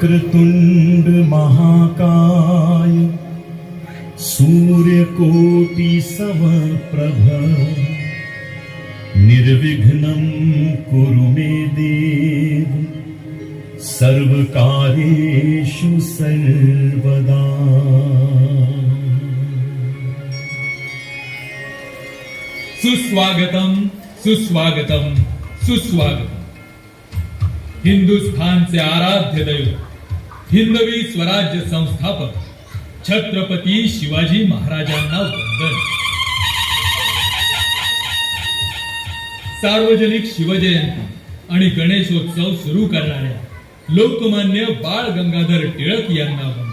वक्रतुंड महाकाय। सूर्यकोटि समप्रभ निर्विघ्नं कुरु मे देव। सर्वकार्येषु सर्वदा। सुस्वागतम सुस्वागतम सुस्वागतम। हिंदुस्थानचे आराध्य दैवत। हिंदवी स्वराज्य संस्थापक छत्रपती शिवाजी महाराजांना वंदन. सार्वजनिक शिवजयंती आणि गणेशोत्सव सुरू करणाऱ्या लोकमान्य बाळ गंगाधर टिळक यांना वंदन.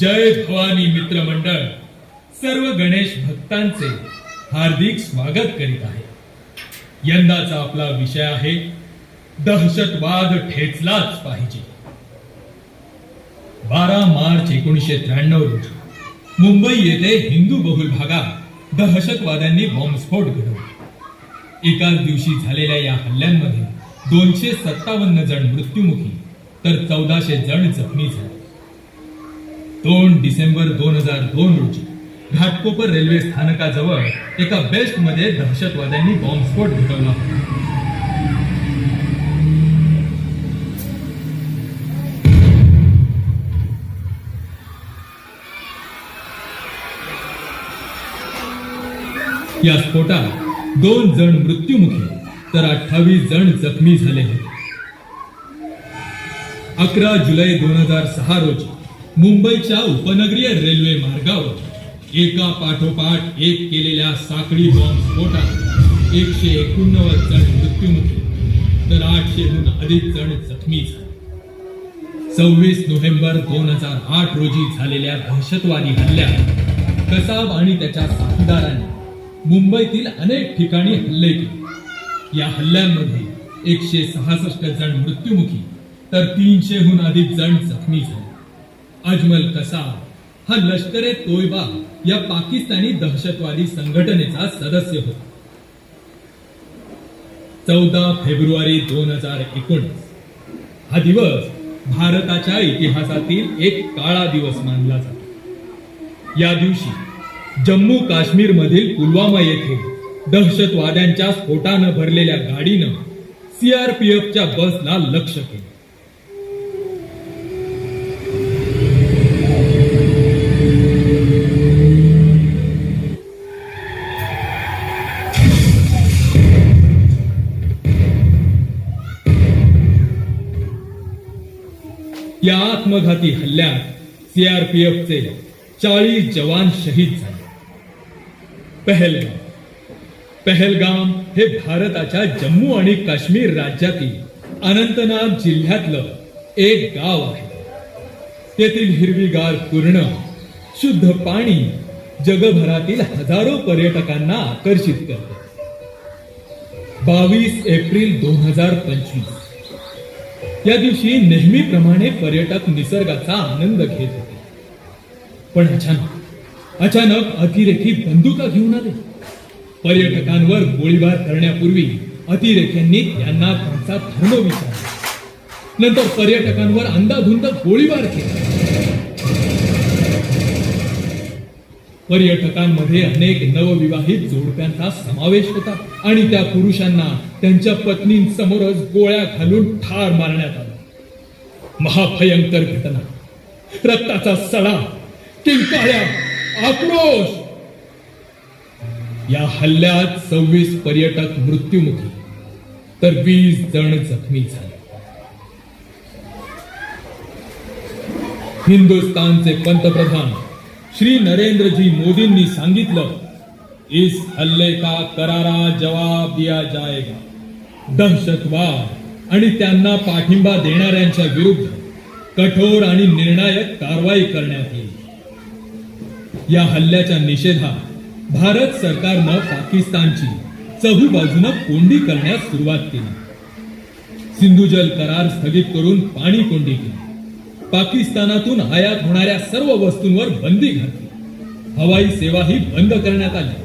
जय भवानी मित्र मंडळ. सर्व गणेश भक्तांचे हार्दिक स्वागत करीत आहे. यंदाचा आपला विषय आहे दहशतवाद ठेचलाच पाहिजे. बारा मार्च एकोणीसशे त्र्याण्णव रोजी मुंबई येथे हिंदू बहुल भागात दहशतवाद्यांनी बॉम्बस्फोट घडवला. एकाच दिवशी झालेल्या या हल्ल्यांमध्ये दोनशे सत्तावन्न जण मृत्युमुखी तर चौदाशे जण जखमी झाले. दोन डिसेंबर दोन हजार दोन रोजी घाटकोपर रेल्वे स्थानकाजवळ एका बेस्टमध्ये दहशतवाद्यांनी बॉम्बस्फोट घडवला होता. या स्फोटात दोन जण मृत्युमुखी तर अठ्ठावीस जण जखमी झाले होते अकरा जुलै दोन हजार सहा रोजी मुंबईच्या उपनगरीय रेल्वे मार्गावर एका पाठोपाठ एक केलेल्या साखळी बॉम्ब स्फोटात एकशे एकोणनव्वद जण मृत्युमुखी तर आठशेहून अधिक जण जखमी झाले. सव्वीस नोव्हेंबर दोन हजार आठ रोजी झालेल्या दहशतवादी हल्ल्यात कसाब आणि त्याच्या साथीदारांनी मुंबईतील अनेक ठिकाणी हल्ले केले. या हल्ल्यांमध्ये एकशे सहासष्ट जण मृत्युमुखी तर तीनशेहून अधिक जण जखमी झाले. अजमल कसाब हा लष्करे तोयबा या पाकिस्तानी दहशतवादी संघटनेचा सदस्य होता. चौदा फेब्रुवारी दोन हजार एकोणीस हा दिवस भारताच्या इतिहासातील एक काळा दिवस मानला जातो. या दिवशी जम्मू काश्मीर मधील पुलवामा येथे दहशतवाद्यांच्या स्फोटानं भरलेल्या गाडीनं सीआरपीएफच्या बसला लक्ष केलं या आत्मघाती हल्ल्यात सीआरपीएफचे चाळीस जवान शहीद झाले. पहलगाम. पहलगाम हे भारताच्या जम्मू आणि काश्मीर राज्यातील अनंतनाग जिल्ह्यातलं एक गाव आहे. तेथील हिरवीगार पूर्ण शुद्ध पाणी जगभरातील हजारो पर्यटकांना आकर्षित करते. बावीस एप्रिल दोन हजार पंचवीस. या दिवशी नेहमीप्रमाणे पर्यटक निसर्गाचा आनंद घेत होते. पण अचानक अचानक अतिरेकी बंदुका घेऊन आले. पर्यटकांवर गोळीबार करण्यापूर्वी अतिरेक्यांनी त्यांना त्यांचा धर्म विचारला. नंतर पर्यटकांवर अंदाधुंद गोळीबार केला. पर्यटकांमध्ये अनेक नवविवाहित जोडप्यांचा समावेश होता आणि त्या पुरुषांना त्यांच्या पत्नींसमोरच गोळ्या घालून ठार मारण्यात आला. महाभयंकर घटना. रक्ताचा सडा किंकाळ्या आक्रोश! या हल्ल्यात सव्वीस पर्यटक मृत्युमुखी तर वीस जण जखमी झाले. हिंदुस्तानचे पंतप्रधान श्री नरेंद्रजी मोदींनी सांगितलं इस हल्ले का करारा जवाब दिया जाएगा. दहशतवाद आणि त्यांना पाठिंबा देणाऱ्यांच्या विरुद्ध कठोर आणि निर्णायक कारवाई करण्यात येईल. या हल्ल्याच्या निषेधात भारत सरकारनं पाकिस्तानची चहू बाजूनं कोंडी करण्यास सुरुवात केली. सिंधुजल करार स्थगित करून पाणी कोंडी केली. पाकिस्तानातून आयात होणाऱ्या सर्व वस्तूंवर बंदी घातली. हवाई सेवाही बंद करण्यात आली.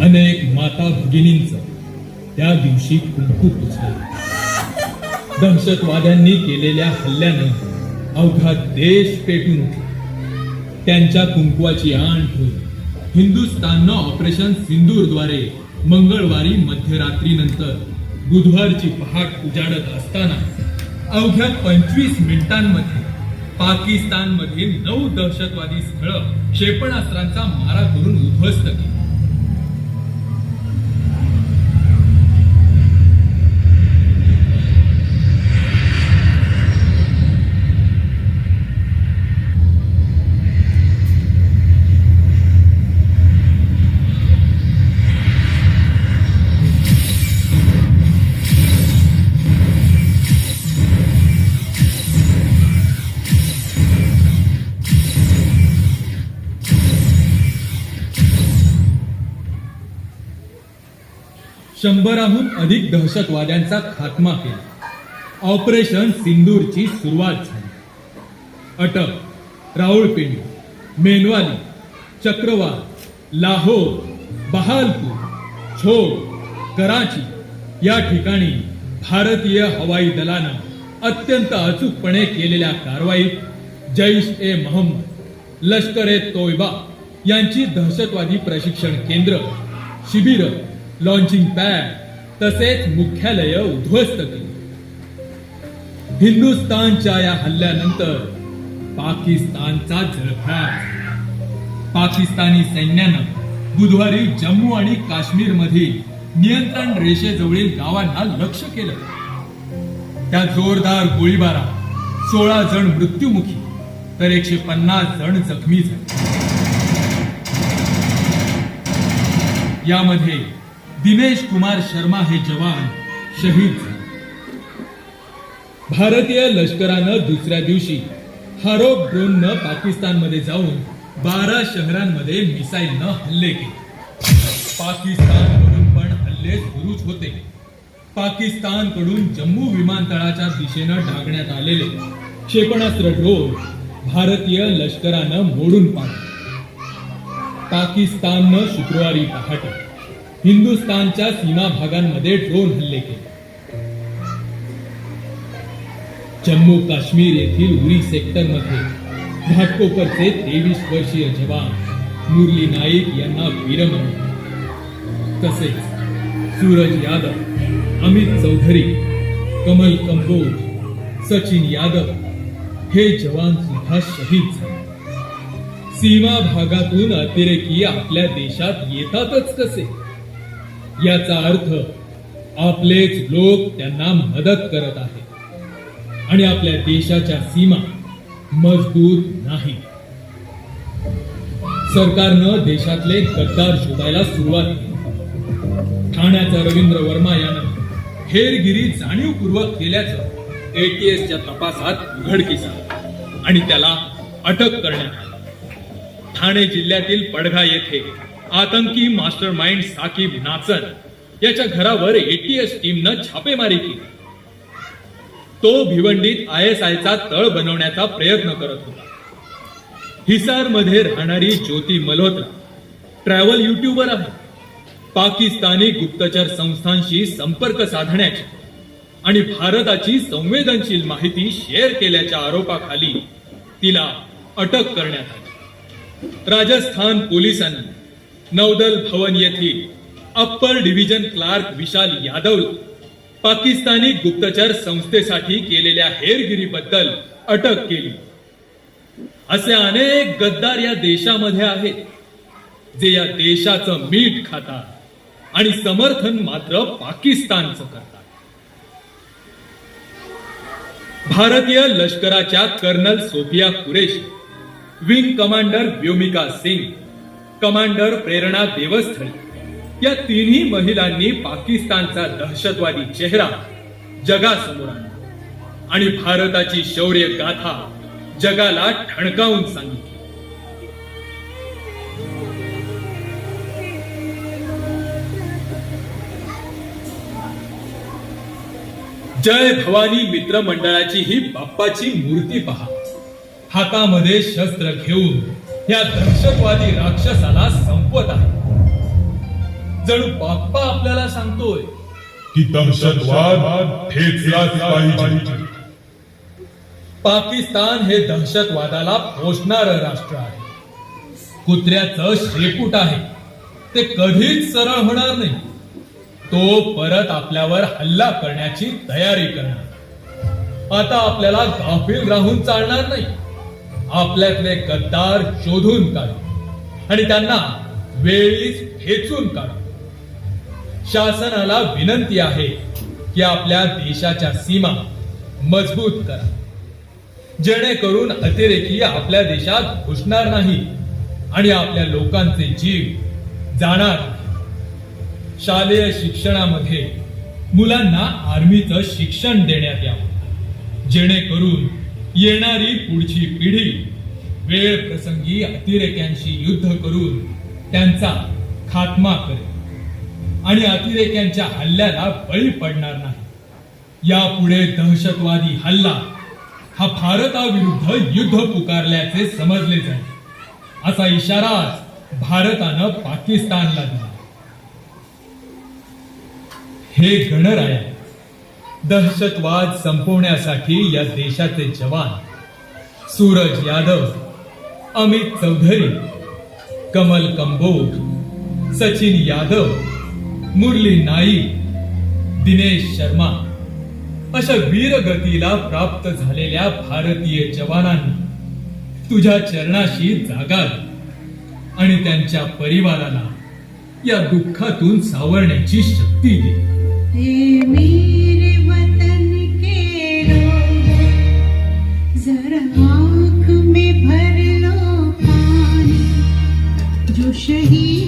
अनेक माता भगिनींच त्या दिवशी कुंकू पुसलं. दहशतवाद्यांनी केलेल्या हल्ल्यानंतर अवघा देश पेटून त्यांच्या कुंकवाची आण ठेवून हिंदुस्थाननं ऑपरेशन सिंदूरद्वारे मंगळवारी मध्यरात्रीनंतर बुधवारची पहाट उजाडत असताना अवघ्या पंचवीस मिनिटांमध्ये पाकिस्तानमधील नऊ दहशतवादी स्थळं क्षेपणास्त्रांचा मारा करून उद्ध्वस्त केली. शंभराहून अधिक दहशतवाद्यांचा खात्मा केला. ऑपरेशन सिंदूरची सुरुवात झाली. अटक राऊळपिंडी मेनवाली चक्रवात लाहोर बहालपूर छो कराची या ठिकाणी भारतीय हवाई दलानं अत्यंत अचूकपणे केलेल्या कारवाईत जैश ए मोहम्मद लष्कर ए तोयबा यांची दहशतवादी प्रशिक्षण केंद्र शिबिरं लॉन्चिंग पॅड तसेच मुख्यालय उद्ध्वस्त केली. हिंदुस्थानच्या या हल्ल्यानंतर पाकिस्तानचा झळफळाट. पाकिस्तानी सैन्यानं बुधवारी जम्मू आणि काश्मीर मधील नियंत्रण रेषेजवळील गावांना लक्ष केलं. त्या जोरदार गोळीबारात सोळा जण मृत्युमुखी तर एकशे पन्नास जण जखमी झाले. यामध्ये दिनेश कुमार शर्मा हे जवान शहीद झाले. भारतीय लष्करानं दुसऱ्या दिवशी हरोप ड्रोननं पाकिस्तानमध्ये जाऊन बारा शहरांमध्ये मिसाईलनं हल्ले केले. पाकिस्तानकडून पण हल्ले सुरूच होते. पाकिस्तानकडून जम्मू विमानतळाच्या दिशेनं डागण्यात आलेले क्षेपणास्त्र ड्रोन भारतीय लष्करानं मोडून पाडले. पाकिस्ताननं शुक्रवारी पहाटे हिंदुस्थानच्या सीमा भागांमध्ये ड्रोन हल्ले केले. जम्मू काश्मीर येथील उरी सेक्टरमध्ये घाटकोपरचे तेवीस वर्षीय जवान मुरली नाईक यांना वीरमरण. तसेच सूरज यादव अमित चौधरी कमल कंबोज सचिन यादव हे जवान सुद्धा शहीद झाले. सीमा भागातून अतिरेकी आपल्या देशात येतातच कसे याचा अर्थ आपलेच लोक त्यांना मदत करत आहेत. आणि आपल्या देशाच्या सीमा मजबूत नाही. सरकारनं देशातले गद्दार शोधायला सुरुवात केली. ठाण्याचा रवींद्र वर्मा यानं हेरगिरी जाणीवपूर्वक केल्याचं एटीएसच्या तपासात उघडकीस आलं आणि त्याला अटक करण्यात आली. ठाणे जिल्ह्यातील पडघा येथे आतंकी मास्टर माइंड साकीब नाचन याच्या घरावर एटीएस टीमनं छापेमारी केली. तो भिवंडीत आय एस आयचा तळ बनवण्याचा प्रयत्न करत होता. हिसारमध्ये राहणारी ज्योती मल्होत्रा ट्रॅव्हल युट्यूबर आहे. पाकिस्तानी गुप्तचर संस्थांशी संपर्क साधण्याची आणि भारताची संवेदनशील माहिती शेअर केल्याच्या आरोपाखाली तिला अटक करण्यात आली. राजस्थान पोलिसांनी नौदल भवन येथील upper division clerk Vishal Yadav Pakistani गुप्तचर संस्थेसाठी केलेल्या हेरगिरीबद्दल अटक केली. असे अनेक गद्दार या देशामध्ये आहेत जे या देशाचं मीठ खातात आणि समर्थन मात्र पाकिस्तानचं करतात. भारतीय लष्कराच्या colonel Sofiya Qureshi wing commander Vyomika Singh commander Prerna Devasthali या तिन्ही महिलांनी पाकिस्तानचा दहशतवादी चेहरा जगासमोर आणला आणि भारताची शौर्य गाथा जगाला ठणकावून सांगितली. जय भवानी मित्र मंडळाची ही बाप्पाची मूर्ती पहा. हातामध्ये शस्त्र घेऊन या दहशतवादी राक्षसाला संपवत आहे. जणू बाप्पा आपल्याला सांगतोय की दहशतवाद ठेचलाच पाहिजे. पाकिस्तान हे दहशतवादाला पोषणार राष्ट्र आहे. कुत्र्याचं शेपूट आहे. ते कधीच सरळ होणार नाही. तो परत आपल्यावर हल्ला करण्याची तयारी करणार. आता आपल्याला गाफील राहून चालणार नाही. आपल्यातले गद्दार शोधून काढ आणि त्यांना वेळीच ठेचून काढू शासनाला विनंती आहे की आपल्या देशाच्या सीमा मजबूत करा. जेणेकरून अतिरेकी आपल्या देशात घुसणार नाही आणि आपल्या लोकांचे जीव जाणार शालेय शिक्षणामध्ये मुलांना आर्मीचं शिक्षण देण्यात यावं. जेणेकरून येणारी पुढची पिढी वेळ प्रसंगी अतिरेक्यांशी युद्ध करून त्यांचा खात्मा करेल. आणि अतिरेक्यांच्या हल्ल्याला बळी पडणार नाही. यापुढे दहशतवादी हल्ला हा भारताविरुद्ध युद्ध पुकारल्याचे समजले जाईल. असा इशारा भारतानं पाकिस्तानला दिला. हे गणराया दहशतवाद संपवण्यासाठी या देशाचे जवान सूरज यादव अमित चौधरी कमल कंबोज सचिन यादव मुरली नाईक दिनेश शर्मा अशा वीरगतीला प्राप्त झालेल्या भारतीय जवानांनी तुझ्या चरणाशी जागा आणि त्यांच्या परिवाराला या दुःखातून सावरण्याची शक्ती दे. शहीद